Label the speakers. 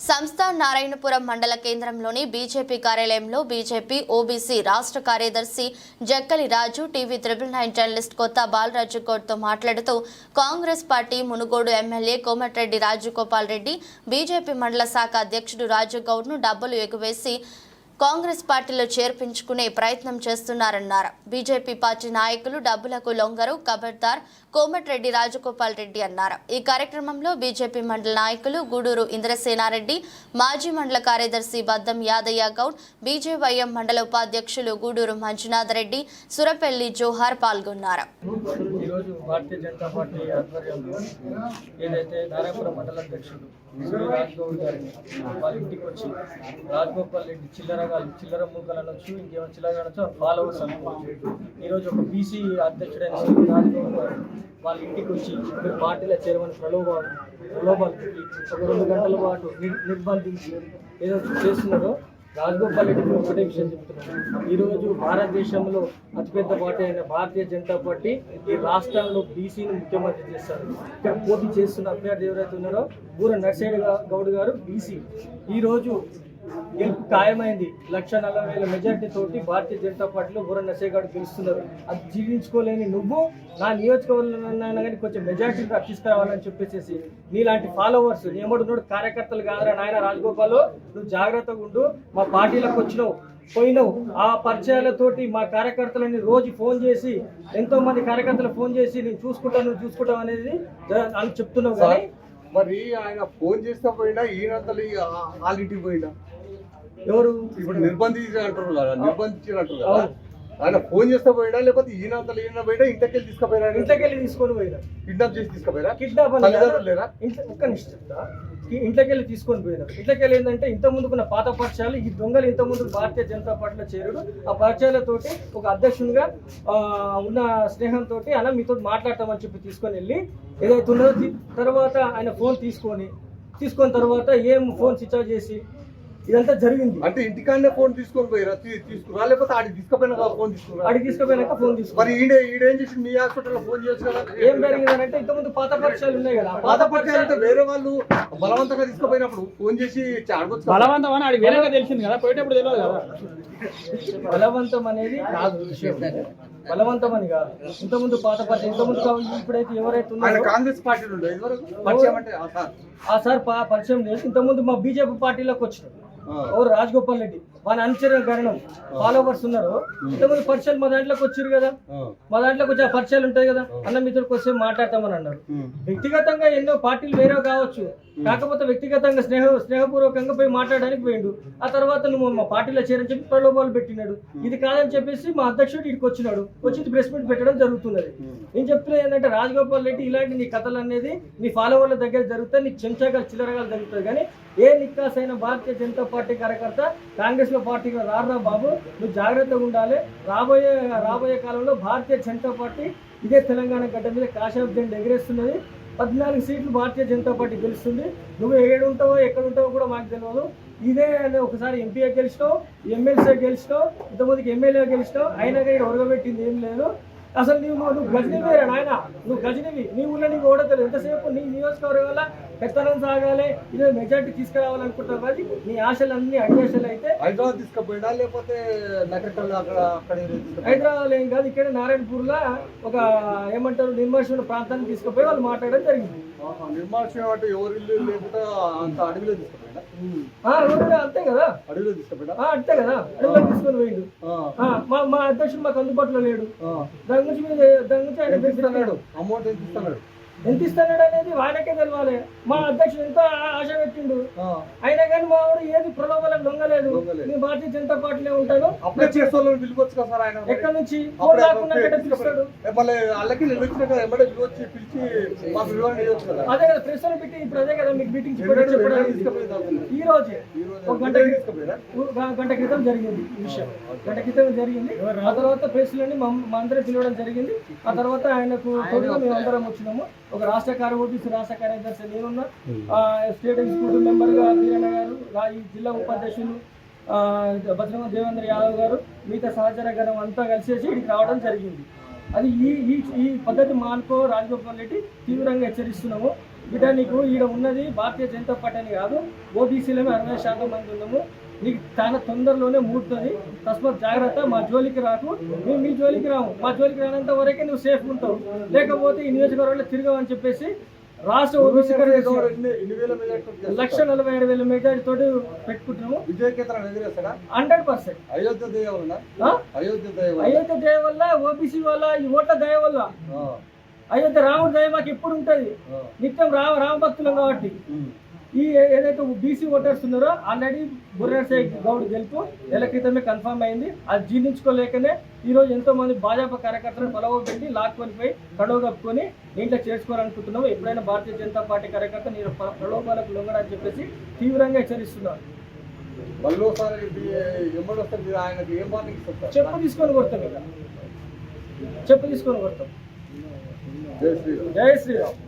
Speaker 1: సంస్థ నారాయణపురం మండల కేంద్రంలోని బీజేపీ కార్యాలయంలో బీజేపీ ఓబీసీ రాష్ట్ర కార్యదర్శి Jakkali Raju TV triple nine journalist కొత్త బాలరాజు గౌడ్తో మాట్లాడుతూ Congress party Munugodu MLA Komatireddy Rajagopal Reddy BJP మండల శాఖ అధ్యక్షుడు రాజు గౌడ్ను డబ్బులు ఎగువేసి కాంగ్రెస్ పార్టీలో చేర్పించుకునే ప్రయత్నం చేస్తున్నారన్నారు. బీజేపీ పార్టీ నాయకులు డబ్బులకు లొంగరు కబర్దార్ కోమటిరెడ్డి రాజగోపాల్ రెడ్డి అన్నారు. ఈ కార్యక్రమంలో బీజేపీ మండల నాయకులు గూడూరు ఇంద్రసేనారెడ్డి మాజీ మండల కార్యదర్శి బద్దం యాదయ్య గౌడ్ బీజేవైఎం మండల ఉపాధ్యక్షులు గూడూరు మంజునాథ్ రెడ్డి సురపెల్లి జోహార్ పాల్గొన్నారు.
Speaker 2: ఈరోజు భారతీయ జనతా పార్టీ ఆధ్వర్యంలో ఏదైతే నారాయణపురం మండల అధ్యక్షుడు శ్రీ గారిని వాళ్ళ ఇంటికి వచ్చి రాజగోపాల్ రెడ్డి చిల్లరగాలు చిల్లర మూకలు అనొచ్చు ఇంకేమైనా చిల్లర అనొచ్చు ఫాలోవర్స్ అనుకోవచ్చు ఈరోజు ఒక బీసీ అధ్యక్షుడైన శ్రీ గారు వాళ్ళ ఇంటికి వచ్చి మీరు పార్టీలో చేరమని ప్రలోభాలు ప్రలోభాలు ఒక రెండు గంటల పాటు నిర్బంధించి ఏదో చేస్తున్నారో రాజగోపాల్ రెడ్డి ఒకటే విషయం చెప్తున్నాను ఈరోజు భారతదేశంలో అతిపెద్ద పార్టీ అయిన భారతీయ జనతా పార్టీ ఈ రాష్ట్రంలో బీసీని ముఖ్యమంత్రి చేస్తారు. ఇక్కడ పోటీ చేస్తున్న అభ్యర్థి ఎవరైతే ఉన్నారో బూర నర్సేడు గౌడ్ గారు బీసీ. ఈరోజు గెలుపు ఖాయమైంది. లక్ష నలభై వేల మెజార్టీ తోటి భారతీయ జనతా పార్టీలో బూర నర్సే గౌడ్ గెలుస్తున్నారు. అది జీవించుకోలేని నువ్వు నా నియోజకవర్గంలో కానీ కొంచెం మెజార్టీ తీసుకురావాలని చెప్పేసి నీలాంటి ఫాలోవర్స్ నీ ఎమ్మడున్నాడు కార్యకర్తలు కాదురా నాయన రాజగోపాల్ నువ్వు జాగ్రత్తగా ఉండు మా పార్టీలకు వచ్చినావు పోయినావు. ఆ పరిచయాలతోటి మా కార్యకర్తలని రోజు ఫోన్ చేసి ఎంతో మంది కార్యకర్తలు ఫోన్ చేసి నేను చూసుకుంటాను నువ్వు చూసుకుంటావు అనేది అని చెప్తున్నావు కానీ
Speaker 3: మరి ఆయన ఫోన్ చేస్తే పోయినా ఈయనంతలు వాళ్ళ ఇంటికి పోయినా.
Speaker 2: ఎవరు?
Speaker 3: ఇప్పుడు నిర్బంధించి అంటారు కదా నిర్బంధించి అంటారు కదా. ఆయన ఫోన్ చేస్తే పోయినా లేకపోతే ఈయనంతలు ఈయన పోయినా ఇంటికెళ్ళి తీసుకుపోయినా
Speaker 2: ఇంట్లోకెళ్ళి తీసుకొని పోయినా.
Speaker 3: కిడ్నాప్ చేసి తీసుకుపోయినా?
Speaker 2: కిడ్నాప్
Speaker 3: తల్లిదండ్రులు లేరా?
Speaker 2: ఇంట్లో ఒక్క నిమిషం చెప్తా. ఈ ఇంట్లోకి వెళ్ళి తీసుకొని పోయినారు ఇంట్లోకి వెళ్ళి ఏంటంటే ఇంత ముందుకున్న పాత పరిచయాలు ఈ దొంగలు ఇంత ముందు భారతీయ జనతా పార్టీలో చేరుడు ఆ పరిచయాలతోటి ఒక అధ్యక్షునిగా ఆ, ఉన్న స్నేహంతో అన్న మీతో మాట్లాడతామని చెప్పి తీసుకొని వెళ్ళి ఏదైతే ఉన్నదో తర్వాత ఆయన ఫోన్ తీసుకొని తీసుకున్న తర్వాత ఏం ఫోన్ స్విచ్ ఆఫ్ చేసి ఇదంతా జరిగింది.
Speaker 3: అంటే ఇంటికాడనే ఫోన్ తీసుకొని పోయిరా? తీ- తీసుకురా. లేకపోతే ఆడికి తీసుకుపోయినా ఫోన్ తీసుకురా?
Speaker 2: అడిగి తీసుకుపోయినాక ఫోన్
Speaker 3: మరి
Speaker 2: తీసుకుని
Speaker 3: ఈడే ఈడేం చేసి మీ హాస్పిటల్లో ఫోన్ కదా?
Speaker 2: ఏం జరిగింది అంటే ఇంతకుముందు పాత పరిచయాలు ఉన్నాయి కదా.
Speaker 3: పాత పరిచయం అంటే వేరే వాళ్ళు బలవంతంగా తీసుకుపోయినప్పుడు ఫోన్ చేసి అడగొచ్చు కదా.
Speaker 4: బలవంతం అని ఆడికి వేరేగా తెలిసింది కదా పోయేటప్పుడు తెలియదు కదా.
Speaker 2: బలవంతం అనేది కాదు విషయం. బలవంతం అని కాదు. ఇంతకుముందు పాత పార్టీ ఇంతకుముందు కాదు, ఇప్పుడైతే ఎవరైతే ఉన్నారో
Speaker 3: కాంగ్రెస్ పార్టీలో ఉండే. ఇదివరకు పరిచయం అంటే ఆ సార్.
Speaker 2: పరిచయం లేదు. ఇంతకుముందు మా బీజేపీ పార్టీలోకి వచ్చినారు
Speaker 3: ఆ.
Speaker 2: ఎవరు రాజగోపాల్ రెడ్డి. వాళ్ళ అనుచరణ కారణం ఫాలోవర్స్ ఉన్నారు. ఇంతకుముందు పరిచయాలు మా దాంట్లోకి వచ్చారు కదా. మా దాంట్లోకి వచ్చి ఆ పరిచయాలు ఉంటాయి కదా? అన్న మీతోకి వస్తే మాట్లాడతామని అన్నారు. వ్యక్తిగతంగా ఎన్నో పార్టీలు వేరే కావచ్చు. కాకపోతే వ్యక్తిగతంగా స్నేహ స్నేహపూర్వకంగా పోయి మాట్లాడడానికి పోయిండు. ఆ తర్వాత నువ్వు మా పార్టీలో చేరని చెప్పి ప్రలోభాలు పెట్టినాడు. ఇది కాదని చెప్పేసి మా అధ్యక్షుడు ఇక్కడికి వచ్చినాడు. వచ్చి ప్రెస్ మీట్ పెట్టడం జరుగుతున్నది. నేను చెప్తున్నా ఏంటంటే రాజగోపాల్ రెడ్డి ఇలాంటి నీ కథలు అనేది నీ ఫాలోవర్ల దగ్గర జరుగుతాయి నీ చెంచాగాలు చిల్లరగాలు జరుగుతుంది కానీ ఏ నిక్కాసైన భారతీయ జనతా పార్టీ కార్యకర్త కాంగ్రెస్లో పార్టీకి రారా బాబు? నువ్వు జాగ్రత్తగా ఉండాలి. రాబోయే రాబోయే కాలంలో భారతీయ జనతా పార్టీ ఇదే తెలంగాణ గడ్డ మీద కాశాబ్ జెండా ఎగిరేస్తున్నది. పద్నాలుగు సీట్లు భారతీయ జనతా పార్టీ గెలుస్తుంది. నువ్వు ఏడు ఉంటావో ఎక్కడ ఉంటావో కూడా మాకు తెలియదు ఇదే ఒకసారి ఎంపీగా గెలిచినావు ఎమ్మెల్సీ గెలిచినావు ఇంతమందికి ఎమ్మెల్యే గెలిచినావు అయినా కానీ ఒరగబెట్టింది ఏం లేదు. అసలు నువ్వు నువ్వు గజనివి నాయన? నువ్వు గజనివి. నీ ఊళ్ళో నీకు ఓడతలేదు ఎంతసేపు నీ నియోజకవర్గం వల్ల పెత్తనం సాగాలి ఇదే మెజార్టీ తీసుకురావాలనుకుంటావు కానీ నీ ఆశలు అన్ని అడియాశలు అయితే
Speaker 3: హైదరాబాద్ తీసుకుపోయినా లేకపోతే నగరికల్ అక్కడ అక్కడ?
Speaker 2: హైదరాబాద్ ఏం కాదు ఇక్కడ నారాయణపూర్లో ఒక ఏమంటారు నిర్మర్శన ప్రాంతానికి తీసుకుపోయి వాళ్ళు మాట్లాడడం జరిగింది.
Speaker 3: ఆహా, నిర్మాణం అంటే ఎవరి ఇల్లు లేకపోతే అంత అడవిలో తీసుకుపోయినా?
Speaker 2: ఆ, ఊరిలో అంతే కదా.
Speaker 3: అడవిలో తీసుకుపోయినా?
Speaker 2: ఆ, అంతే కదా అడవిలో తీసుకొని పోయిండు. మా మా అధ్యక్షుడు మాకు అందుబాటులో లేడు. దాని గురించి దాని గురించి ఆయన
Speaker 3: అమౌంట్ ఎంత ఇస్తున్నాడు
Speaker 2: ఎంత ఇస్తున్నాడు అనేది ఆయనకే తెలవాలి. మా అధ్యక్షుడు ఎంతో ఆశ పెట్టిండు. అయినా కానీ మా వాడు ఏది ప్రలోభాలకు లొంగలేదు.
Speaker 3: లొంగలేదు.
Speaker 2: నేను భారతీయ జనతా పార్టీలో ఉంటాను
Speaker 3: అప్పుడే చేసే వాళ్ళని పిలివచ్చు కదా సార్ ఆయన
Speaker 2: ఎక్కడి నుంచి? రాకుండా పిలుస్తాడు?
Speaker 3: మళ్ళీ వాళ్ళకి పిలిచి మా
Speaker 2: అదే కదా ప్రెస్ పెట్టి ఇప్పుడు అదే కదా మీకు చెప్పడానికి.
Speaker 3: తీసుకుపోయింది
Speaker 2: ఈ రోజే ఒక గంట గంట క్రితం జరిగింది ఈ విషయం. గంట క్రితం జరిగింది. ఆ తర్వాత ప్రెస్లని మా మా అందరం పిలవడం జరిగింది. ఆ తర్వాత ఆయనకు తోడుగా మేము అందరం వచ్చినాము. ఒక రాష్ట్ర కార్యవర్గీ రాష్ట్ర కార్యదర్శి నేనున్నా ఆ, స్టేట్ ఎగ్జిక్యూటివ్ మెంబర్గా వీరన్న గారు జిల్లా ఉపాధ్యక్షులు భద్రమ దేవేంద్ర యాదవ్ గారు మిగతా సహచర గణం అంతా కలిసేసి ఇక్కడికి రావడం జరిగింది. అది ఈ ఈ ఈ పద్ధతి మానుకో రాజగోపాల్ రెడ్డి తీవ్రంగా హెచ్చరిస్తున్నాము. బిడ్డ నీకు ఈడ ఉన్నది భారతీయ జనతా పార్టీ అని కాదు ఓబీసీలమే అరవై శాతం మంది ఉన్నాము. నీకు చాలా తొందరలోనే మూడుతుంది. తస్మాత్ జాగ్రత్త మా జోలికి రాకు. మేము మీ జోలికి రాము. మా జోలికి రానంత వరకే నువ్వు సేఫ్ ఉంటావు. లేకపోతే ఈ నియోజకవర్గంలో తిరగవని చెప్పేసి రాష్ట్ర? లక్ష నలభై ఏడు వేల మెజార్టీ తోటి పెట్టుకుంటున్నాము.
Speaker 3: ఎదిరేస్తాడా
Speaker 2: హండ్రెడ్ పర్సెంట్.
Speaker 3: అయోధ్య దేవలనా అయోధ్య దేవలన
Speaker 2: అయోధ్య దయ వల్ల ఓబీసీ వల్ల ఈ ఓట్ల దయ వల్ల. అయోధ్య రాముడి దయ మాకు ఎప్పుడు ఉంటుంది? నిత్యం రామ రామ భక్తులం కాబట్టి. ఈ ఏదైతే బీసీ ఓటర్స్ ఉన్నారో ఆల్రెడీ బుర్రసే గౌడ్ గెలుపు నెల క్రితమే కన్ఫర్మ్ అయింది. అది జీర్ణించుకోలేకనే ఈ రోజు ఎంతో మంది భాజపా కార్యకర్తలను పొలవ పెట్టి లాక్కొని పోయి కడవ కప్పుకొని ఇంట్లో చేసుకోవాలనుకుంటున్నాము. ఎప్పుడైనా భారతీయ జనతా పార్టీ కార్యకర్త నేను ప్ర- ప్రలోభాలకు లొంగడని చెప్పేసి తీవ్రంగా
Speaker 3: ఇస్తారు?
Speaker 2: చెప్పు తీసుకొని కొడతాం ఇక. చెప్పు తీసుకొని కొడతాం. జై శ్రీరామ్.